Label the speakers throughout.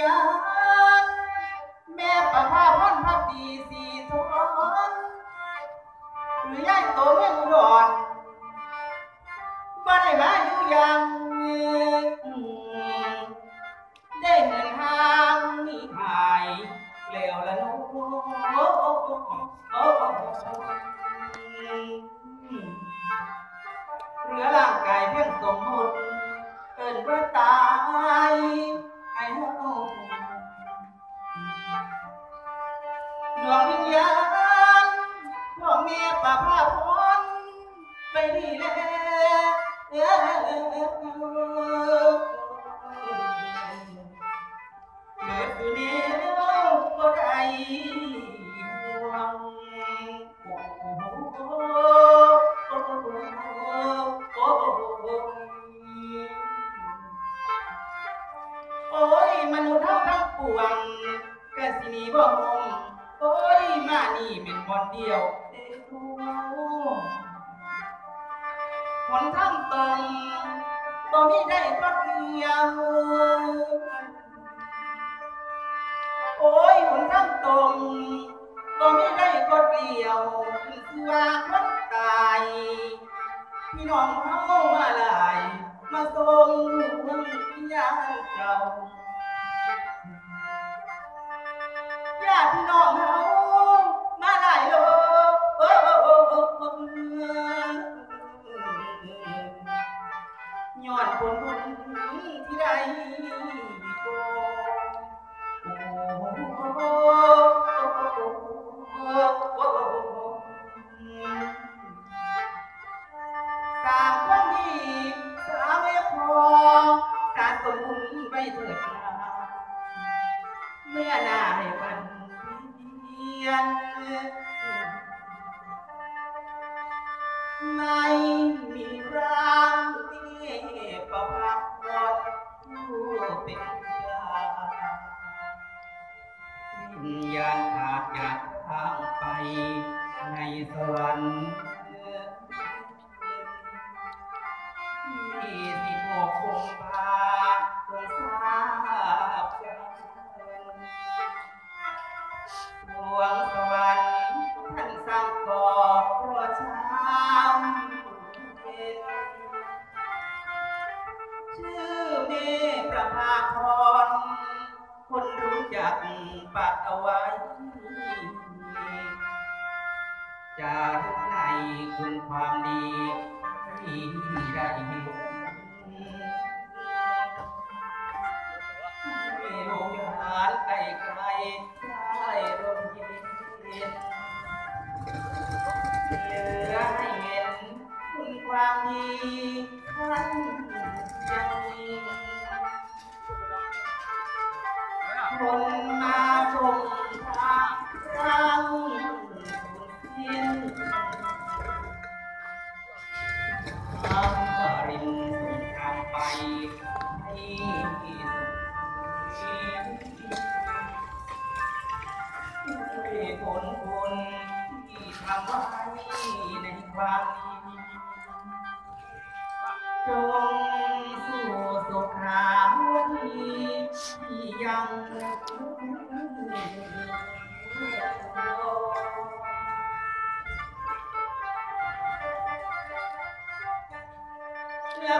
Speaker 1: ญาณแม่ประภาพันพักดีสีทอนหรือยายโตเมืองอุดรบ่ได้มาอยู่ยังได้เงินทางนี่หายแล้วละน้เหลือร่างกายเพียงสมมุติเกินว่าตาย พาพรไปนี่แหละเมื่อคืนนี้บ่ได้ห่วงโอ้ยมนุษย์เฮาทั้งปวงกะสิหนีบ่มง โอ้ยมานี่เป็นบอนเดียวเด้อหนทางตรงบ่มีได้รถเดียวโอ้ยหนทางตรงก็ไม่ได้กดเดียวคือว่าคนตายพี่น้องเฮามาหลาย มาส่งดวงวิญญาณเก่า ญาติพี่น้องเฮามาหลายโลโอ้ย้อนผลบุญที่ใดโกสามคนดีสามไม่พอการสมบุญไว้เถิดนาเมื่อนา ไม่มีร่างที่ประพักรอดผู้เป็นยาวิญญาณขาดจากทางไปในสวรรค์ ประภาพรคนรู้จักปักเอาไว้จะรู้ในคุณความดีที่ได้มีมีโรงงานไกลไกลได้ร่มเย็นเหลือให้เห็นคุณความดีท่าน ที่ทำไว้ในความดีจงสู่สุขาวดีที่ยังและ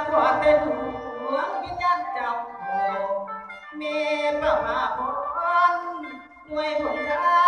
Speaker 1: ขอเป็นหวงวิญญาณเจ้าโอเมประมาพรด้วยผลงานที่ทุกท่าน